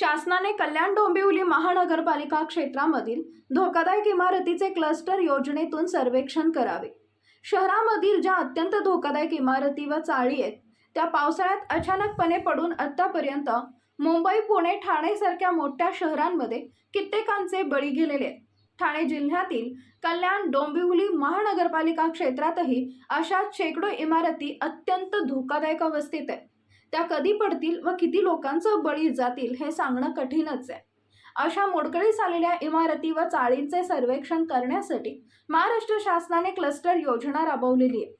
शासनाने कल्याण डोंबिवली महानगरपालिका क्षेत्रामधील धोकादायक इमारतीचे क्लस्टर योजनेतून सर्वेक्षण करावे. शहरामधील ज्या अत्यंत धोकादायक इमारती व चाळी आहेत त्या पावसाळ्यात अचानकपणे पडून आत्तापर्यंत मुंबई पुणे ठाणे सारख्या मोठ्या शहरांमध्ये कित्येकांचे बळी गेलेले आहेत. ठाणे जिल्ह्यातील कल्याण डोंबिवली महानगरपालिका क्षेत्रातही अशा शेकडो इमारती अत्यंत धोकादायक अवस्थेत आहेत. त्या कधी पडतील व किती लोकांचं बळी जातील हे सांगणं कठीणच आहे. अशा मोडकळीस आलेल्या इमारती व चाळींचे सर्वेक्षण करण्यासाठी महाराष्ट्र शासनाने क्लस्टर योजना राबवलेली आहे.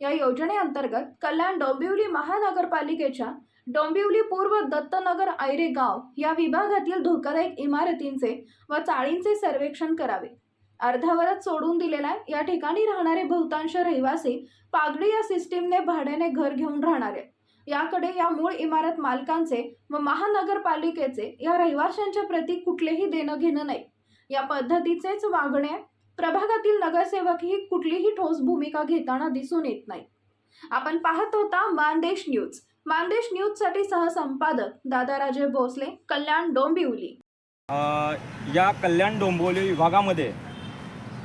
या योजनेअंतर्गत कल्याण डोंबिवली महानगरपालिकेच्या डोंबिवली पूर्व दत्तनगर ऐरे गाव या विभागातील धोकादायक इमारतींचे व चाळींचे सर्वेक्षण करावे. अर्ध्यावरच सोडून दिलेल्या या ठिकाणी राहणारे बहुतांश रहिवासी पागडी या सिस्टीमने भाड्याने घर घेऊन राहणार आहेत. याकडे या मूळ इमारत मालकांचे व महानगरपालिकेचे या रहिवाशांच्या प्रती कुठलेही देणं घेणं नाही. या पद्धतीचेच वागणे प्रभागातील नगरसेवकही कुठलीही ठोस भूमिका घेताना दिसून येत नाही. आपण पाहत होता मानदेश न्यूज. मानदेश न्यूजसाठी सहसंपादक दादाराजे भोसले कल्याण डोंबिवली. या कल्याण डोंबिवली विभागामध्ये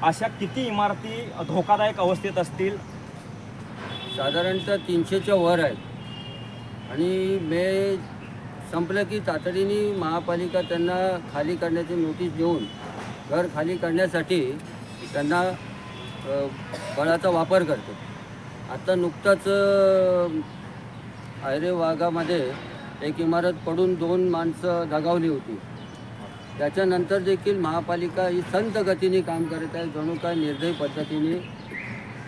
अशा किती इमारती धोकादायक अवस्थेत असतील? साधारणतः तीनशेच्या वर आहेत. आणि मे संपलं की तातडीने महापालिका त्यांना खाली करण्याची नोटीस देऊन घर खाली करण्यासाठी त्यांना बळाचा वापर करते आता नुकताच आयरे वाघामध्ये एक इमारत पडून दोन माणसं दगावली होती त्याच्यानंतर देखील महापालिका ही संत गतीने काम करत आहे जणू काय निर्दयी पद्धतीने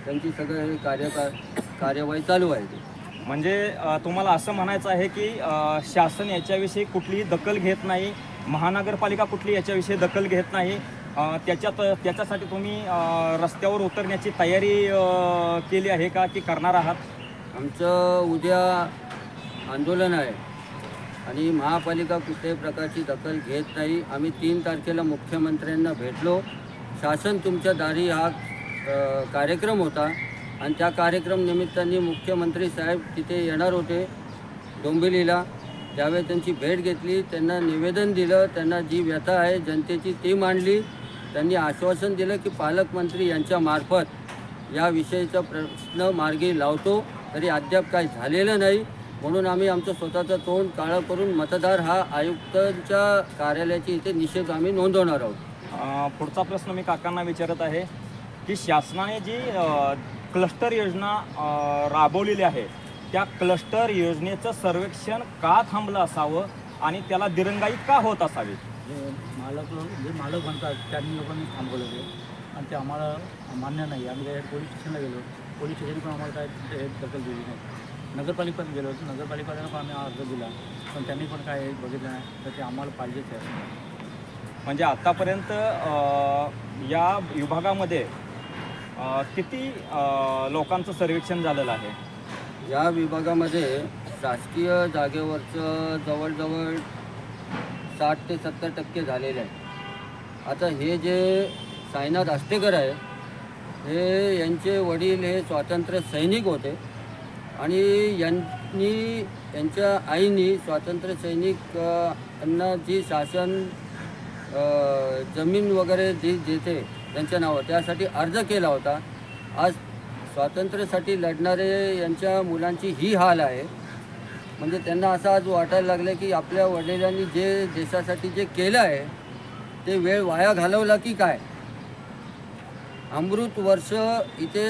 त्यांची सगळं हे कार्य कार्यवाही चालू आहे ती. म्हणजे तुम्हाला असं म्हणायचं आहे की शासन याच्याविषयी कुठलीही दखल घेत नाही महानगरपालिका कुठली याच्याविषयी दखल घेत नाही त्याच्यात त्याच्यासाठी तुम्ही रस्त्यावर उतरण्याची तयारी केली आहे का की करणार आहात? आमचं उद्या आंदोलन आहे आणि महापालिका कुठल्याही प्रकारची दखल घेत नाही. आम्ही तीन तारखेला मुख्यमंत्र्यांना भेटलो. शासन तुमच्या दारी हा कार्यक्रम होता. आणि त्या कार्यक्रम निमित्ताने मुख्यमंत्री साहेब तिथे येणार होते डोंबिवलीला. त्यावेळी त्यांची भेट घेतली त्यांना निवेदन दिलं त्यांना जी व्यथा आहे जनतेची ती मांडली. त्यांनी आश्वासन दिलं की पालकमंत्री यांच्यामार्फत या विषयीचा प्रश्न मार्गी लावतो. तरी अद्याप काही झालेलं नाही. म्हणून आम्ही आमचं स्वतःचं तोंड काळं करून मतदार हा आयुक्तांच्या कार्यालयाची इथे निषेध आम्ही नोंदवणार आहोत. पुढचा प्रश्न मी काकांना विचारत आहे की शासनाने जी क्लस्टर योजना राबवलेली आहे. त्या क्लस्टर योजनेचं सर्वेक्षण का थांबलं असावं आणि त्याला दिरंगाई का होत असावी? जे मालक लोक जे मालक म्हणतात त्यांनी लोकांनी थांबवलं ते. आणि ते आम्हाला मान्य नाही. आम्ही काय पोलीस स्टेशनला गेलो. पोलीस स्टेशन पण आम्हाला काय हे दखल दिली नाही. नगरपालिकेत गेलो होतो. नगरपालिकेला पण आम्ही अर्ज दिला. पण त्यांनी पण काय बघितलं नाही. तर ते आम्हाला पाहिजेच आहे. म्हणजे आतापर्यंत अ, या विभागामध्ये किती लोकांचं सर्वेक्षण झालेलं आहे? या विभागामध्ये शासकीय जागेवरचं जवळजवळ साठ ते सत्तर टक्के झालेलं आहे. आता हे जे साईनाथ आष्टेकर आहे हे यांचे वडील हे स्वातंत्र्य सैनिक होते आणि यांनी यांच्या आईनी स्वातंत्र्य सैनिक यांना जी शासन जमीन वगैरे जी देते त्यांच्या नावावर. त्यासाठी अर्ज केला होता. आज स्वातंत्र्यासाठी लढणारे यांच्या मुलांची ही हाल आहे. म्हणजे त्यांना असं आज वाटायला लागलं की आपल्या वडिलांनी जे देशासाठी जे केलं आहे ते वेळ वाया घालवला की काय? अमृत वर्ष इथे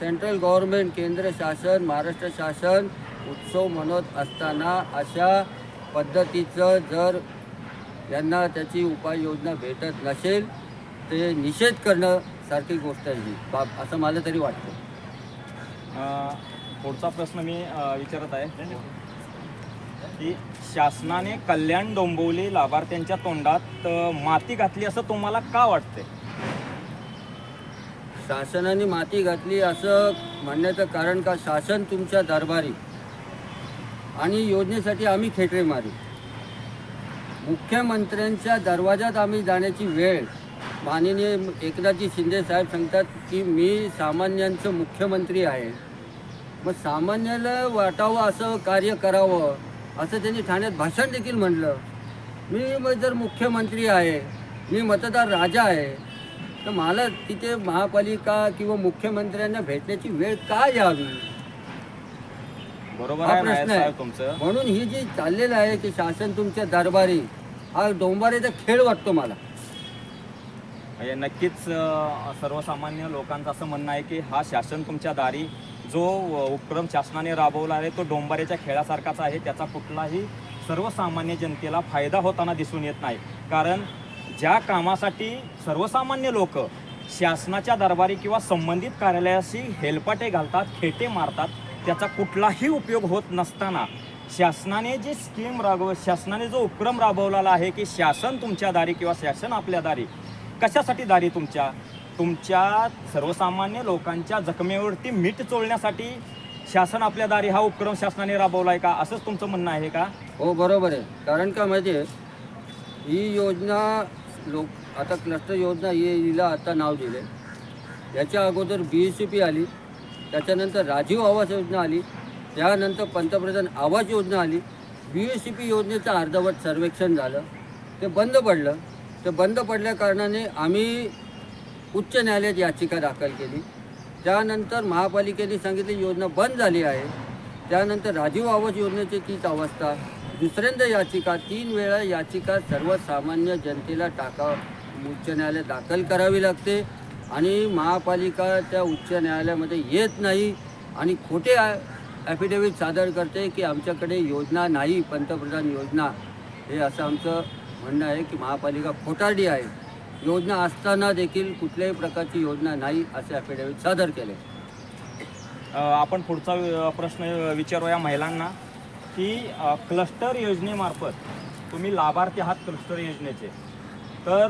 सेंट्रल गव्हर्नमेंट केंद्र शासन महाराष्ट्र शासन उत्सव म्हणत असताना अशा पद्धतीचं जर यांना त्याची उपाययोजना भेटत नसेल ते निषेध करणं सारखी गोष्ट आहे ही. बाब असं मला तरी वाटतं. अ, पुढचा प्रश्न मी अ, विचारत आहे. की शासनाने कल्याण डोंबिवली लाभार्थ्यांच्या तोंडात अ, माती घातली असं तुम्हाला का वाटते शासनाने माती घातली असं म्हणण्याचं कारण का? शासन तुमच्या दरबारी. आणि योजनेसाठी आम्ही खेटरे मारी. मुख्यमंत्र्यांच्या दरवाजात आम्ही जाण्याची वेळ माननीय एकनाथजी शिंदे साहेब सांगतात की मी सामान्यांचं मुख्यमंत्री आहे. मग सामान्याला वाटावं असं कार्य करावं असं त्यांनी ठाण्यात भाषण देखील म्हणलं मी मग जर मुख्यमंत्री आहे मी मतदार राजा आहे तर मला तिथे महापालिका किंवा मुख्यमंत्र्यांना भेटण्याची वेळ का यावी? बरोबर हा प्रश्न आहे. म्हणून ही जी चाललेलं आहे की शासन तुमच्या दरबारी हा डोंबारीचा खेळ वाटतो मला. म्हणजे नक्कीच सर्वसामान्य लोकांचं असं म्हणणं आहे की हा शासन तुमच्या दारी जो उपक्रम शासनाने राबवला आहे तो डोंबाऱ्याच्या खेळासारखाच आहे त्याचा कुठलाही सर्वसामान्य जनतेला फायदा होताना दिसून येत नाही. कारण ज्या कामासाठी सर्वसामान्य लोक शासनाच्या दरबारी किंवा संबंधित कार्यालयाशी हेलपाटे घालतात खेटे मारतात त्याचा कुठलाही उपयोग होत नसताना शासनाने जी स्कीम राबव शासनाने जो उपक्रम राबवलेला आहे की शासन तुमच्या दारी किंवा शासन आपल्या दारी कशासाठी दारी तुमच्या? तुमच्या सर्वसामान्य लोकांच्या जखमेवरती मीठ चोळण्यासाठी शासन आपल्या दारी हा उपक्रम शासनाने राबवला आहे का? असंच तुमचं म्हणणं आहे का? हो बरोबर आहे. कारण का माहिती आहे ही योजना लोक आता क्लस्टर योजना ही हिला आता नाव दिले याच्या अगोदर बी एस सी पी आली त्याच्यानंतर राजीव आवास योजना आली त्यानंतर पंतप्रधान आवास योजना आली. बी एस सी पी योजनेचं अर्धवट सर्वेक्षण झालं ते बंद पडलं. ते बंद पडल्या कारणाने आम्ही उच्च न्यायालयात याचिका दाखल केली. त्यानंतर महापालिकेने सांगितली योजना बंद झाली आहे. त्यानंतर राजीव आवास योजनेची तीच अवस्था. दुसऱ्यांदा याचिका तीन वेळा याचिका सर्वसामान्य जनतेला टाका उच्च न्यायालयात दाखल करावी लागते आणि महापालिका त्या उच्च न्यायालयामध्ये येत नाही आणि खोटे ॲफिडेव्हिट सादर करते की आमच्याकडे योजना नाही पंतप्रधान योजना. हे असं आमचं म्हणणं आहे की महापालिका खोटारडी आहे. योजना असताना देखील कुठल्याही प्रकारची योजना नाही असे ॲफिडेव्हिट सादर केले. आपण पुढचा प्रश्न विचारूया महिलांना की क्लस्टर योजनेमार्फत तुम्ही लाभार्थी आहात क्लस्टर योजनेचे. तर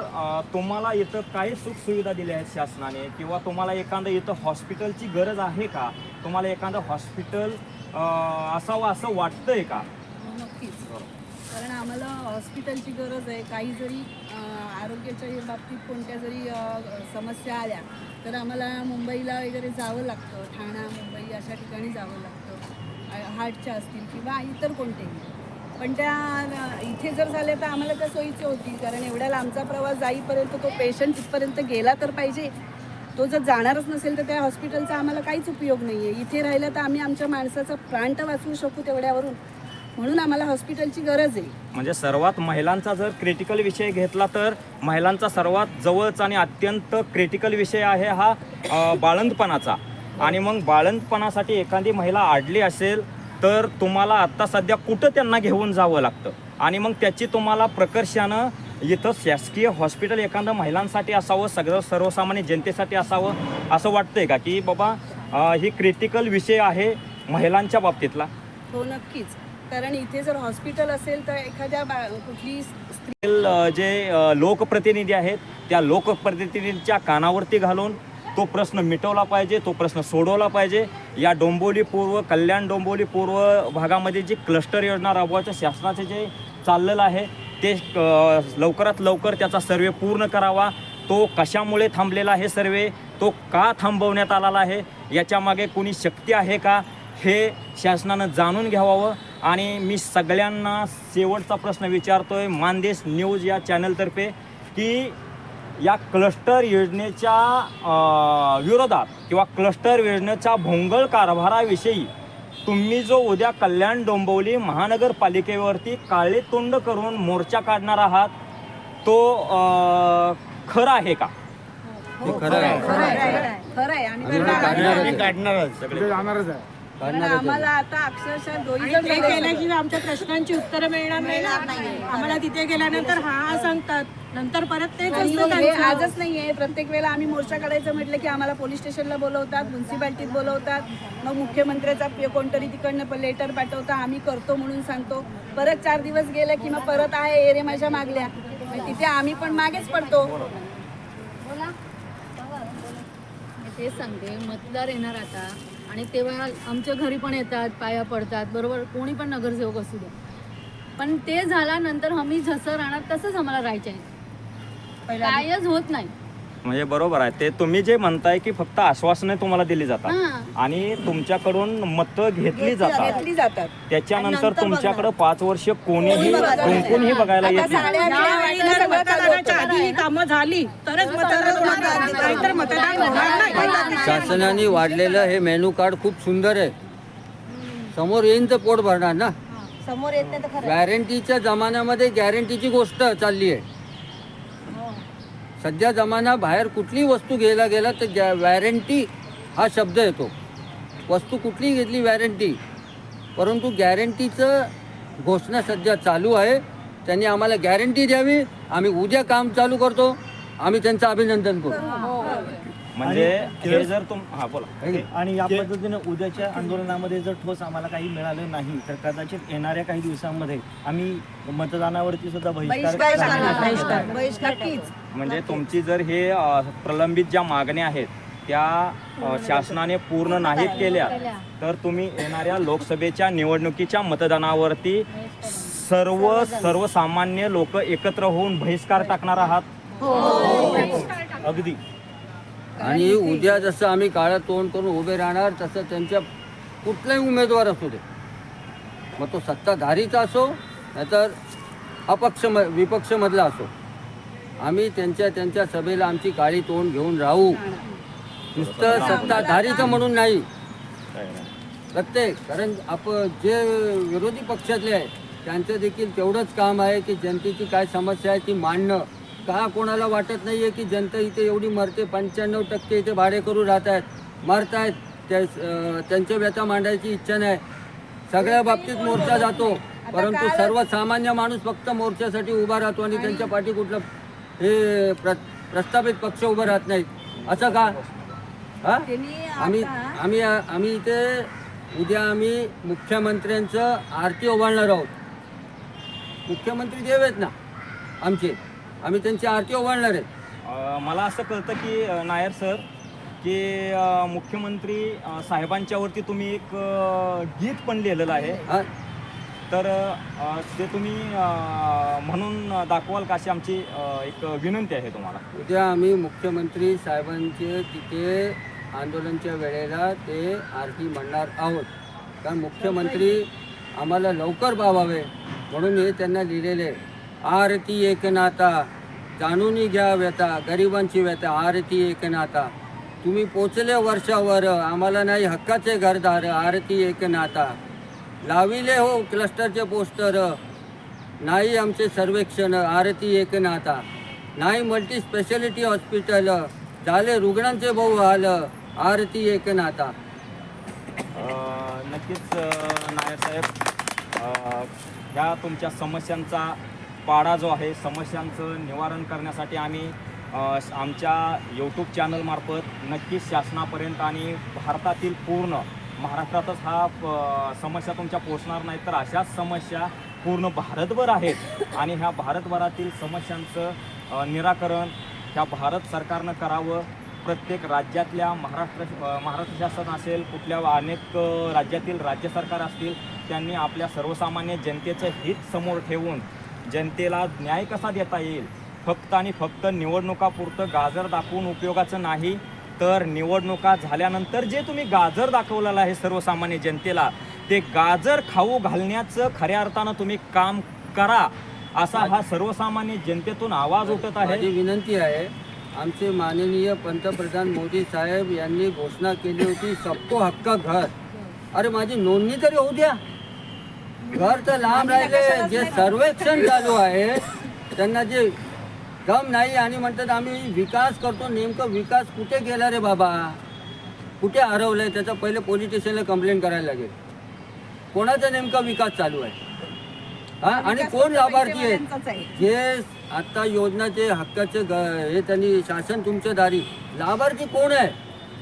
तुम्हाला इथं काही सुखसुविधा दिल्या आहेत शासनाने किंवा तुम्हाला एखादं इथं हॉस्पिटलची गरज आहे का? तुम्हाला एखादं हॉस्पिटल असावं असं वाटतंय का? कारण आम्हाला हॉस्पिटलची गरज आहे. काही जरी आरोग्याच्या बाबतीत कोणत्या जरी समस्या आल्या तर आम्हाला मुंबईला वगैरे जावं लागतं. ठाणा मुंबई अशा ठिकाणी जावं लागतं. हार्टच्या असतील किंवा इतर कोणतेही. पण त्या इथे जर झाले तर आम्हाला त्या सोयीची होती कारण एवढ्या लांबचा प्रवास जाईपर्यंत तो पेशंट तिथपर्यंत गेला तर पाहिजे. तो जर जाणारच नसेल तर त्या हॉस्पिटलचा आम्हाला काहीच उपयोग नाही आहे इथे राहिलं तर आम्ही आमच्या माणसाचा प्राण तर वाचवू शकू तेवढ्यावरून. म्हणून आम्हाला हॉस्पिटलची गरज आहे. म्हणजे सर्वात महिलांचा जर क्रिटिकल विषय घेतला तर महिलांचा सर्वात जवळचा आणि अत्यंत क्रिटिकल विषय आहे हा अ, बाळंतपणाचा. आणि मग बाळंतपणासाठी एखादी महिला आडली असेल तर तुम्हाला आत्ता सध्या कुठं त्यांना घेऊन जावं लागतं? आणि मग त्याची तुम्हाला प्रकर्षानं इथं शासकीय हॉस्पिटल एखादं महिलांसाठी असावं सगळं सर्वसामान्य जनतेसाठी असावं असं वाटतंय का? की बाबा अ, ही क्रिटिकल विषय आहे महिलांच्या बाबतीतला? हो नक्कीच. कारण इथे जर हॉस्पिटल असेल तर एखाद्या बा कुठली स्त्री जे लोकप्रतिनिधी आहेत त्या लोकप्रतिनिधींच्या कानावरती घालून तो प्रश्न मिटवला पाहिजे तो प्रश्न सोडवला पाहिजे. या डोंबोली पूर्व कल्याण डोंबोली पूर्व भागामध्ये जी क्लस्टर योजना राबवायचं शासनाचे जे चाललेलं आहे ते लवकरात लवकर त्याचा सर्वे पूर्ण करावा. तो कशामुळे थांबलेला आहे सर्वे? तो का थांबवण्यात आलेला आहे? याच्यामागे कुणी शक्ती आहे का? हे शासनानं जाणून घ्यावावं आणि मी सगळ्यांना शेवटचा प्रश्न विचारतो आहे मानदेश न्यूज या चॅनलतर्फे की या क्लस्टर योजनेच्या विरोधात किंवा क्लस्टर योजनेच्या भोंगळ कारभाराविषयी तुम्ही जो उद्या कल्याण डोंबवली महानगरपालिकेवरती काळे तोंड करून मोर्चा काढणार आहात तो खरं खरा आहे का खरं आहे खरं आहे काढणारच. कारण आम्हाला आता अक्षरशः दोघी ते केल्याशिवाय आमच्या प्रश्नांची उत्तरं मिळणार नाही आम्हाला तिथे गेल्यानंतर हा हा सांगतात. नंतर परत तेच आणि असतं हे त्यांचं. आजच नाहीये प्रत्येक वेळेला आम्ही मोर्चा काढायचं म्हटलं की आम्हाला पोलीस स्टेशनला बोलवतात म्युन्सिपाल्टीत बोलवतात. मग मुख्यमंत्र्याचा पे- कोणतरी तिकडनं लेटर पाठवता. आम्ही करतो म्हणून सांगतो. परत चार दिवस गेले की मग परत आहे एरे माझ्या मागल्या. मग तिथे आम्ही पण मागेच पडतो. मी तेच सांगते. मतदार येणार आता. आणि तेव्हा आमच्या घरी पण येतात पाया पडतात. बरोबर? कोणी पण नगरसेवक असू द्या पण ते झाल्यानंतर आम्ही जसं राहणार तसंच आम्हाला राहायचं आहे. कायच होत नाही. म्हणजे बरोबर आहे. ते तुम्ही जे म्हणताय की फक्त आश्वासने तुम्हाला दिली जातात. हां. आणि तुमच्याकडून मतं घेतली जातात. घेतली जातात. त्याच्यानंतर तुमच्याकडे पाच वर्ष कोणीही कुंकूनही बघायला येत नाही. यावेळी जर मतदानाच्या आधी ही कामं झाली. तरच मतदान होणार नाहीतर मतदान होणार नाही. शासनाने वाढलेलं हे मेनू कार्ड खूप सुंदर आहे. समोर येईन तर पोट भरणार ना? समोर येत नाही तर खरं गॅरंटीच्या जमान्यामध्ये गॅरंटीची गोष्ट चालली आहे. सध्या जमाना बाहेर कुठलीही वस्तू घ्यायला गेला तर गॅ वॅरंटी हा शब्द येतो. वस्तू कुठलीही घेतली वॅरंटी. परंतु गॅरंटीचं घोषणा सध्या चालू आहे. त्यांनी आम्हाला गॅरंटी द्यावी. आम्ही उद्या काम चालू करतो. आम्ही त्यांचं अभिनंदन करू. हो, हो. म्हणजे हे जर तुम हा बोला. है? आणि या पद्धतीने उद्याच्या आंदोलनामध्ये जर ठोस आम्हाला काही मिळालं नाही तर कदाचित येणाऱ्या काही दिवसांमध्ये आम्ही मतदानावरती सुद्धा बहिष्कार बहिष्कार बहिष्कार. नक्कीच. म्हणजे तुमची जर हे प्रलंबित ज्या मागण्या आहेत त्या शासनाने पूर्ण नाहीत केल्या तर तुम्ही येणाऱ्या लोकसभेच्या निवडणुकीच्या मतदानावरती सर्व सर्वसामान्य लोक एकत्र होऊन बहिष्कार टाकणार आहात? अगदी. आणि उद्या जसं आम्ही काळं तोंड करून उभे राहणार तसं त्यांच्या कुठलाही उमेदवार असू दे. मग तो सत्ताधारीचा असो नाहीतर अपक्ष म विपक्षमधला असो. आम्ही त्यांच्या त्यांच्या सभेला आमची काळी तोंड घेऊन राहू. नुसतं सत्ताधारीचं म्हणून नाही. प्रत्येक कारण आप जे विरोधी पक्षातले आहे त्यांचं देखील तेवढंच काम आहे की जनतेची काय समस्या आहे ती मांडणं. का कोणाला वाटत नाही आहे की जनता इथे एवढी मरते पंच्याण्णव टक्के इथे भाडेकरू राहत आहेत मरत आहेत त्या त्यांच्या व्यथा मांडायची इच्छा नाही. सगळ्या बाबतीत मोर्चा जातो परंतु सर्वसामान्य माणूस फक्त मोर्चासाठी उभा राहतो आणि त्यांच्या पाठी कुठलं हे प्र प्रस्थापित पक्ष उभं राहत नाहीत. असं का? हा? आम्ही आम्ही आम्ही इथे उद्या आम्ही मुख्यमंत्र्यांचं आरती ओवाळणार आहोत. मुख्यमंत्री देव आहेत ना आमचे. आम्ही त्यांची आरती ओवाळणार आहेत. अ, मला असं कळतं की अ, नायर सर की अ, मुख्यमंत्री अ, साहेबांच्यावरती तुम्ही एक अ, गीत पण लिहिलेलं आहे. हा. तर अ, ते तुम्ही अ, म्हणून दाखवाल का अशी आमची अ, एक विनंती आहे तुम्हाला? उद्या आम्ही मुख्यमंत्री साहेबांचे तिथे आंदोलनच्या वेळेला ते आरती म्हणणार आहोत. कारण मुख्यमंत्री आम्हाला लवकर पावावे म्हणून हे त्यांना लिहिलेले आरती एक नाता जाणून घ्या व्यथा गरिबांची व्यथा आरती एक नाता तुम्ही पोचले वर्षावर आम्हाला नाही हक्काचे घरदार आरती एक नाता लाविले हो क्लस्टरचे पोस्टर. नाही आमचे सर्वेक्षण आरती एक नाता नाही मल्टी स्पेशालिटी हॉस्पिटल. झाले रुग्णांचे बहु हाल आरती एक नाता नक्कीच अ, नायर साहेब. ह्या तुमच्या समस्यांचा पाडा जो आहे समस्यांचं निवारण करण्यासाठी आम्ही आमच्या यूट्यूब चॅनलमार्फत नक्कीच शासनापर्यंत आणि भारतातील पूर्ण महाराष्ट्रातच हा समस्या तुमच्या पोचणार नाही तर अशाच समस्या पूर्ण भारतभर आहेत. आणि ह्या भारतभरातील समस्यांचं निराकरण ह्या भारत सरकारनं करावं. प्रत्येक राज्यातल्या महाराष्ट्र महाराष्ट्र शासन असेल कुठल्या अनेक राज्यातील राज्य सरकार असतील त्यांनी आपल्या सर्वसामान्य जनतेचं हित समोर ठेवून जनतेला न्याय कसा देता येईल? फक्त आणि फक्त निवडणुकापुरतं गाजर दाखवून उपयोगाचं नाही तर निवडणुका झाल्यानंतर जे तुम्ही गाजर दाखवलेलं आहे सर्वसामान्य जनतेला ते गाजर खाऊ घालण्याचं खऱ्या अर्थानं तुम्ही काम करा असा हा सर्वसामान्य जनतेतून आवाज उठत आहे. विनंती आहे आमचे माननीय पंतप्रधान मोदी साहेब यांनी घोषणा केली होती सबको हक्का घर. अरे माझी नोंदणी तरी होऊ द्या. घर तर लांब राहिले. जे सर्वेक्षण चालू आहे त्यांना जे दम नाही आणि म्हणतात आम्ही विकास करतो नेमकं विकास कुठे गेला रे बाबा? कुठे हरवलंय? त्याचा पहिले पोलीस स्टेशनला कंप्लेंट करायला लागेल. कोणाचा नेमका विकास चालू आहे? हा? आणि कोण लाभार्थी आहेत आहे. जे आता योजनाचे हक्काचे हे त्यांनी शासन तुमच्या दारी. लाभार्थी कोण आहे?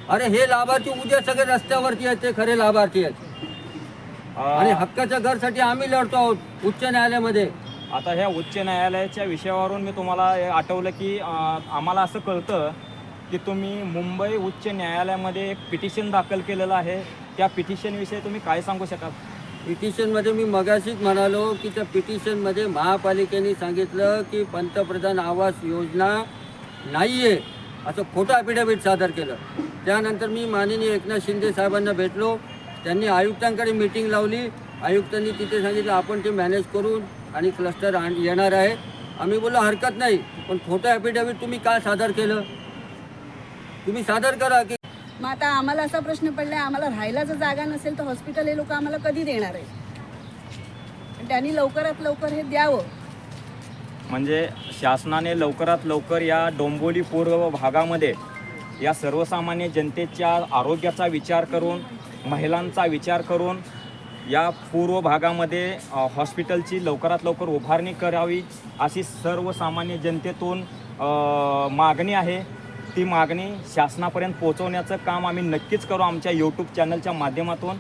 अरे हे लाभार्थी उद्या सगळे रस्त्यावरती आहेत ते खरे लाभार्थी आहेत. आणि हक्काच्या घरसाठी आम्ही लढतो आहोत उच्च न्यायालयामध्ये. आता ह्या उच्च न्यायालयाच्या विषयावरून मी तुम्हाला आठवलं की आम्हाला असं कळतं की तुम्ही मुंबई उच्च न्यायालयामध्ये एक पिटिशन दाखल केलेलं आहे. त्या पिटिशनविषयी तुम्ही काय सांगू शकाल? पिटिशनमध्ये मी मगाशीच म्हणालो की त्या पिटिशनमध्ये महापालिकेने सांगितलं की पंतप्रधान आवास योजना नाही आहे असं खोटं ॲफिडेव्हिट सादर केलं. त्यानंतर मी माननीय एकनाथ शिंदे साहेबांना भेटलो. त्यांनी आयुक्तांकडे मीटिंग लावली. आयुक्तांनी तिथे सांगितलं आपण ते मॅनेज करून आणि क्लस्टर आण येणार आहे. आम्ही बोललो हरकत नाही पण खोटं ॲफिडेव्हिट तुम्ही काय सादर केलं? तुम्ही सादर करा की मग आता आम्हाला असा प्रश्न पडलाय आम्हाला राहायला जर जागा नसेल तर हॉस्पिटल हे लोक आम्हाला कधी देणार आहे त्यांनी लवकरात लवकर हे द्यावं. म्हणजे शासनाने लवकरात लवकर या डोंबोली पूर्व भागामध्ये या सर्वसामान्य जनतेच्या आरोग्याचा विचार करून महिलांचा विचार करून या पूर्व भागामध्ये हॉस्पिटलची लवकरात लवकर उभारणी करावी अशी सर्वसामान्य जनतेतून मागणी आहे. ती मागणी शासनापर्यंत पोहोचवण्याचं काम आम्ही नक्कीच करू आमच्या यूट्यूब चॅनलच्या माध्यमातून.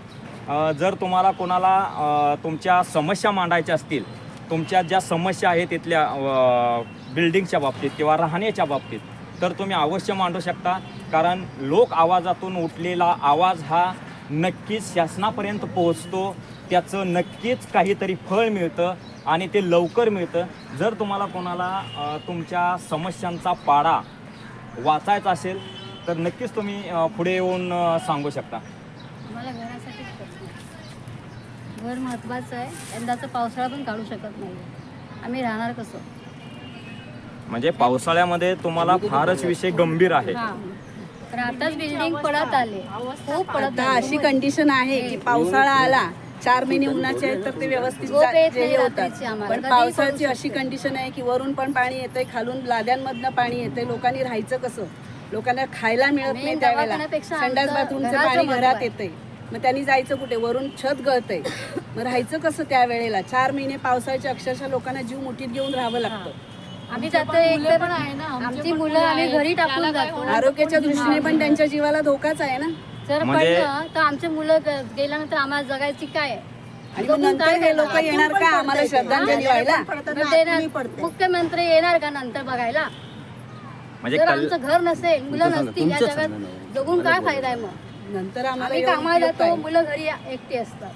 जर तुम्हाला कोणाला तुमच्या समस्या मांडायच्या असतील तुमच्या ज्या समस्या आहेत तिथल्या बिल्डिंगच्या बाबतीत किंवा राहण्याच्या बाबतीत तर तुम्ही अवश्य मांडू शकता. कारण लोक आवाजातून उठलेला आवाज हा नक्कीच शासनापर्यंत पोहोचतो. त्याचं नक्कीच काहीतरी फळ मिळतं आणि ते लवकर मिळतं. जर तुम्हाला कोणाला तुमच्या समस्यांचा पाडा वाचायचा असेल तर नक्कीच तुम्ही पुढे येऊन सांगू शकता. घर महत्त्वाचं आहे. यंदाचा पावसाळा पण काढू शकत नाही. आम्ही राहणार कसं? म्हणजे पावसाळ्यामध्ये तुम्हाला फारच विषय गंभीर आहे. तर आताच बिल्डिंग पडत आले. खूप पडत आता अशी कंडिशन आहे की पावसाळा आला चार महिने उन्हाचे आहेत तर ते व्यवस्थित झोप जा- येत जे नाही हे होतात. रात्रीची आम्हाला. पण पावसाची अशी कंडिशन आहे की वरून पण पाणी येतंय खालून लाद्यांमधनं पाणी येतंय. लोकांनी राहायचं कसं? लोकांना खायला मिळत Main नाही त्यावेळेला. दवाखान्यापेक्षा संडास आमचं बाथरूमचं घराचं पाणी महत्त्व घरात आहे. येतंय. मग त्यांनी जायचं कुठे? वरून छत गळतंय. मग राहायचं कसं त्यावेळेला? चार महिने पावसाळ्याच्या अक्षरशः लोकांना जीव मुठीत घेऊन राहावं लागतं. आम्ही जातो एक तर आमची मुलं आम्ही घरी टाकून जातो. आरोग्याच्या दृष्टीने पण त्यांच्या जीवाला धोकाच आहे ना? जर म्हणजे- पडलं तर आमचे मुलं ग- गेल्यानंतर आम्हाला जगायची काय? आहे आणि मग नंतर हे लोक येणार का आम्हाला श्रद्धांजली व्हायला? मग देणार मुख्यमंत्री येणार का नंतर बघायला? म्हणजे जर कल आमचं घर नसेल मुलं नसतील या जगात जगून काय फायदा आहे मग? नंतर आम्हाला आम्ही एवढं कामाला येत जातो आहे. मुलं घरी एकटी असतात.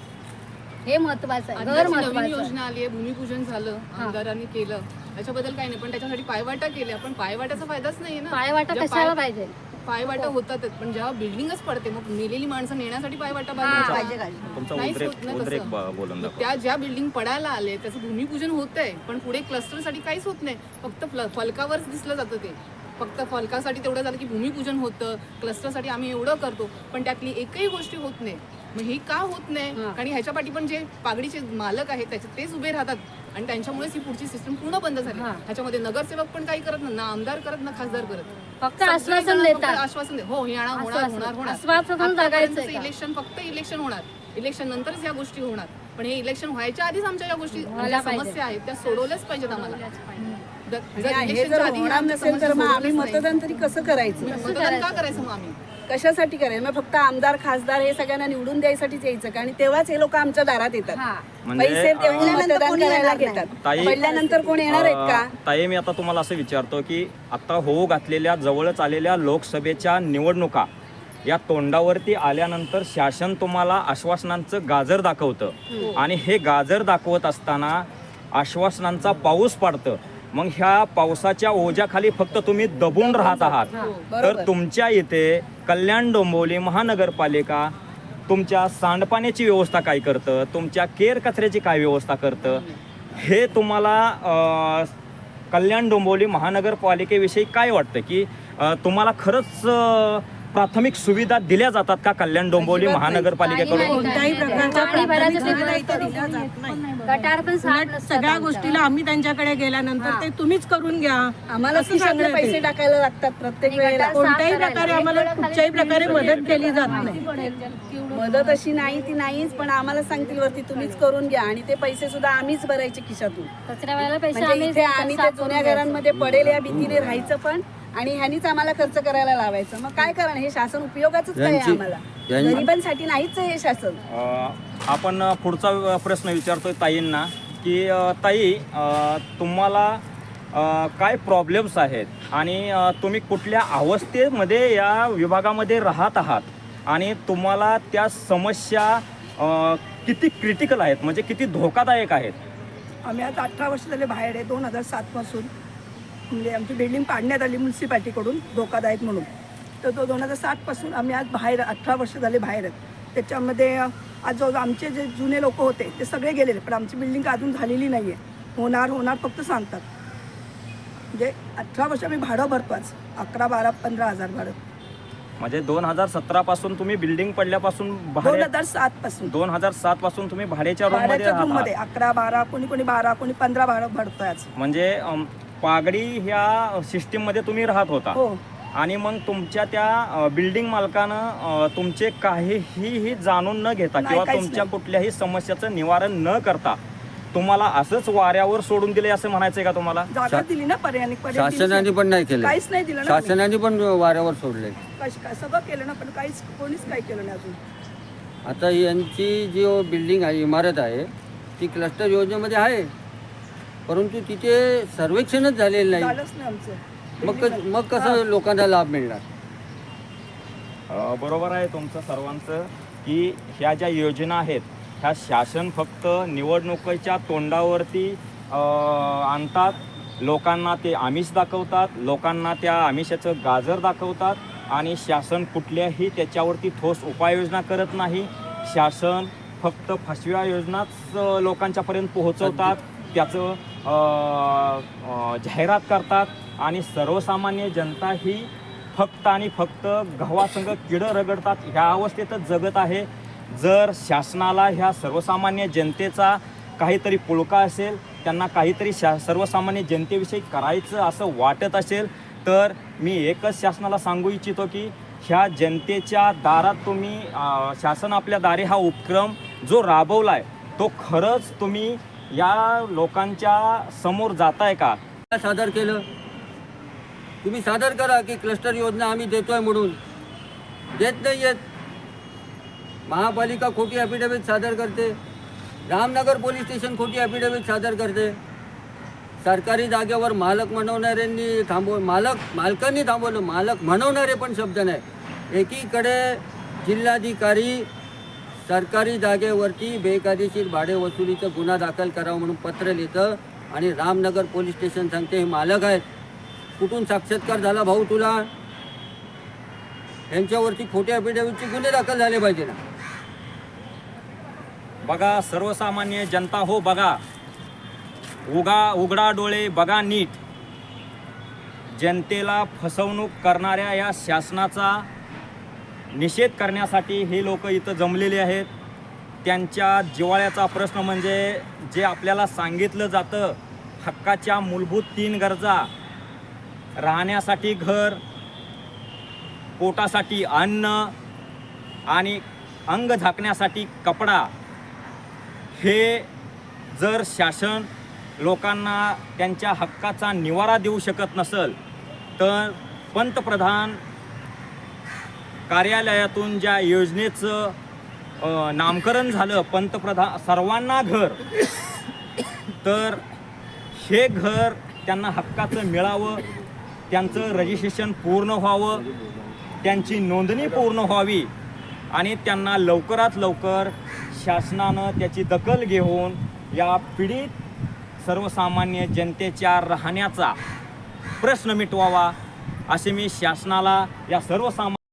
हे महत्वाचं आहे घर नवीन महत्वाचं. योजना आली आहे भूमिपूजन झालं आमदारांनी केलं. त्याच्याबद्दल काही नाही पण त्याच्यासाठी पायवाटा केल्या. पण पायवाट्याचा फायदाच नाही ना. पायवाटा ज्या कशाला पाय- पाहिजे? पायवाटा होतातच पण जेव्हा बिल्डिंगच पडते मग मेलेली माणसं नेण्यासाठी पायवाटा बांधायचा तुमचा नाहीच उद्रेक होत ना उद्रेक तसं. ब- बोलून मग दाखवा त्या ज्या बिल्डिंग पडायला आले त्याचं भूमिपूजन होत आहे पण पुढे क्लस्टरसाठी काहीच होत नाही. फक्त फ्ल- फलकावरच दिसलं जातं ते. फक्त फलकासाठी तेवढं झालं की भूमिपूजन होतं क्लस्टरसाठी आम्ही एवढं करतो पण त्यातली एकही गोष्टी होत नाही. मग ही का होत नाही? कारण ह्याच्या पाठी पण जे पागडीचे मालक आहेत त्याचे तेच उभे राहतात. आणि त्यांच्यामुळेच ही पुढची सिस्टम पूर्ण बंद झाली. ह्याच्यामध्ये नगरसेवक पण काही करत नाही ना आमदार करत ना खासदार करत. फक्त आश्वासन देतात. आश्वासन हो हे आणा होणार. होणार होणार? इलेक्शन फक्त इलेक्शन होणार. इलेक्शन नंतरच या गोष्टी होणार. पण हे इलेक्शन व्हायच्या आधीच आमच्या या गोष्टी. समस्या आहेत त्या सोडवल्याच पाहिजेत आम्हाला. आणि. मतदान तरी कसं करायचं? मतदान का करायचं मग आम्ही? कशासाठी करायचं? मग फक्त आमदार खासदार हे सगळ्यांना निवडून द्यायसाठीच यायचं का? आणि तेव्हाच हे लोक आमच्या दारात येतात. म्हणजे, पैसे देऊन अं, मतदान करायला घेतात. ताई- पडल्यानंतर कोण येणार आहेत का? अ, ताई मी आता तुम्हाला असं विचारतो की आता होऊ घातलेल्या जवळच आलेल्या लोकसभेच्या निवडणुका या तोंडावरती आल्यानंतर शासन तुम्हाला आश्वासनांचं गाजर दाखवतं. आणि हे गाजर दाखवत असताना आश्वासनांचा पाऊस पाडतं. मग ह्या पावसाच्या ओझ्याखाली फक्त तुम्ही दबून राहत आहात. तर तुमच्या इथे कल्याण डोंबिवली महानगरपालिका तुमच्या सांडपाण्याची व्यवस्था काय करतं? तुमच्या केर कचऱ्याची काय व्यवस्था करतं? हे तुम्हाला कल्याण डोंबिवली महानगरपालिकेविषयी काय वाटतं? की तुम्हाला खरंच प्राथमिक सुविधा दिल्या जातात का कल्याण डोंबिवली. महानगरपालिकेकडून कोणत्याही नाही. प्रकारच्या पाणी भरायचं प्राथमिक सुविधा ते इथे दिल्या जात नाही. गटार पण साफ उलट नसतात सगळ्या आमच्या. गोष्टीला आम्ही त्यांच्याकडे गेल्यानंतर ते तुम्हीच करून घ्या आम्हाला असं पैसे. टाकायला लागतात प्रत्येक वेळेला कोणत्याही प्रकारे. आम्हाला कुठच्याही प्रकारे मदत केली जात. नाही मदत अशी नाही ती नाहीच पण आम्हाला सांगतील वरती तुम्हीच करून घ्या आणि ते पैसे सुद्धा आम्हीच भरायचे खिशातून कचऱ्यावाल्याला पैसे म्हणजे आम्ही इथे आम्ही त्या साफ जुन्या. घरांमध्ये पडेल या भीतीने राहायचं पण आणि ह्यानीच आम्हाला खर्च करायला लावायचं. मग काय करणार हे शासन उपयोगाच काय आहे यांची- आम्हाला? यांची- गरिबांसाठी नाहीच आहे हे शासन. अ, आपण पुढचा प्रश्न विचारतोय ताईंना की अ, ताई अ, तुम्हाला अ, काय प्रॉब्लेम्स आहेत? आणि अ, तुम्ही कुठल्या अवस्थेमध्ये या विभागामध्ये राहत आहात? आणि तुम्हाला त्या समस्या अ, किती क्रिटिकल आहेत? म्हणजे किती धोकादायक आहेत? आम्ही आता अठरा वर्ष झाले बाहेर आहे दोन हजार सातपासून म्हणजे आमची बिल्डिंग पाडण्यात आली म्युन्सिपाल्टीकडून धोकादायक म्हणून. तर तो दोन हजार सातपासून आम्ही आज बाहेर अठरा वर्ष झाले बाहेर आहेत. त्याच्यामध्ये आज जो आमचे जे जुने लोक होते ते सगळे गेलेले पण आमची बिल्डिंग अजून झालेली नाही आहे होणार होणार फक्त सांगतात. म्हणजे अठरा वर्ष आम्ही भाडं भरतो आज. अकरा बारा पंधरा हजार भाडं. म्हणजे दोन हजार सतरा पासून तुम्ही बिल्डिंग पडल्यापासून दोन हजार सात पासून. दोन हजार सात पासून तुम्ही भाड्याच्या रूममध्ये. अकरा बारा कोणी कोणी बारा कोणी पंधरा भाडं भरतोय म्हणजे पागडी ह्या सिस्टीममध्ये तुम्ही राहत होता हो आणि मग तुमच्या त्या बिल्डिंग मालकानं तुमचे काहीही जाणून न घेता किंवा तुमच्या. कुठल्याही समस्याचं निवारण न करता तुम्हाला असंच वाऱ्यावर सोडून दिले असं म्हणायचंय का तुम्हाला जागा शा- दिली ना पर्याय पर्याय दिली. शासनाने पण नाही केलं काहीच नाही दिलं ना. शासनाने पण वाऱ्यावर सोडले कश- काय- सगळं केलं ना पण काहीच कोणीच काही केलं नाही अजून आता यांची जी बिल्डिंग आहे इमारत आहे ती क्लस्टर योजनेमध्ये आहे परंतु तिथे सर्वेक्षणच झालेलं नाही. झालंच नाही आमचं. मग कस- मग कसं लोकांना लाभ मिळणार? अ, बरोबर आहे तुमचं सर्वांचं की ह्या ज्या योजना आहेत ह्या शासन फक्त निवडणुकीच्या तोंडावरती अ, आणतात. लोकांना ते आमिष दाखवतात लोकांना त्या आमिषाचं गाजर दाखवतात आणि शासन कुठल्याही त्याच्यावरती ठोस उपाययोजना करत नाही. शासन फक्त फसव्या योजनाच अ, लोकांच्यापर्यंत पोहोचवतात. त्याचं जाहिरात करतात आणि सर्वसामान्य जनता ही फक्त आणि फक्त गव्हासंग किडं रगडतात. ह्या अवस्थेतच जगत आहे. जर शासनाला ह्या सर्वसामान्य जनतेचा काहीतरी पुळका असेल त्यांना काहीतरी शा सर्वसामान्य जनतेविषयी करायचं असं वाटत असेल तर मी एकच शासनाला सांगू इच्छितो की ह्या जनतेच्या दारात तुम्ही शासन आपल्या दारे हा उपक्रम जो राबवला आहे तो खरंच तुम्ही या लोकांच्या समोर जाताय का? सादर केलं. तुम्ही सादर करा की क्लस्टर योजना आम्ही देतोय म्हणून. देत नाही येत. महापालिका खोटी ॲफिडेव्हिट सादर करते. रामनगर पोलीस स्टेशन खोटी ॲफिडेव्हिट सादर करते. सरकारी जागेवर मालक म्हणवणाऱ्यांनी थांबव मालक मालकांनी थांबवलं. मालक म्हणवणारे पण शब्द नाही. एकीकडे जिल्हाधिकारी सरकारी जागेवरती बेकायदेशीर भाडे वसुलीचं गुन्हा दाखल करावा म्हणून पत्र लिहितं आणि रामनगर पोलीस स्टेशन सांगते हे मालक आहेत. कुठून साक्षात्कार झाला भाऊ तुला? यांच्यावरती खोट्या अफिडेव्हिटचे गुन्हे दाखल झाले पाहिजे ना. बघा सर्वसामान्य जनता हो बघा. उगा उघडा डोळे बघा नीट. जनतेला फसवणूक करणाऱ्या या शासनाचा निषेध करण्यासाठी हे लोक इथं जमलेले आहेत. त्यांच्या जिवाळ्याचा प्रश्न म्हणजे जे आपल्याला सांगितलं जातं हक्काच्या मूलभूत तीन गरजा. राहण्यासाठी घर पोटासाठी अन्न आणि अंग झाकण्यासाठी कपडा. हे जर शासन लोकांना त्यांच्या हक्काचा निवारा देऊ शकत नसेल तर पंतप्रधान कार्यालयातून ज्या योजनेचं नामकरण झालं पंतप्रधान सर्वांना घर तर हे घर त्यांना हक्काचं मिळावं त्यांचं रजिस्ट्रेशन पूर्ण व्हावं त्यांची नोंदणी पूर्ण व्हावी आणि त्यांना लवकरात लवकर शासनानं त्याची दखल घेऊन या पीडित सर्वसामान्य जनतेच्या राहण्याचा प्रश्न मिटवावा असे मी शासनाला या सर्वसामान्य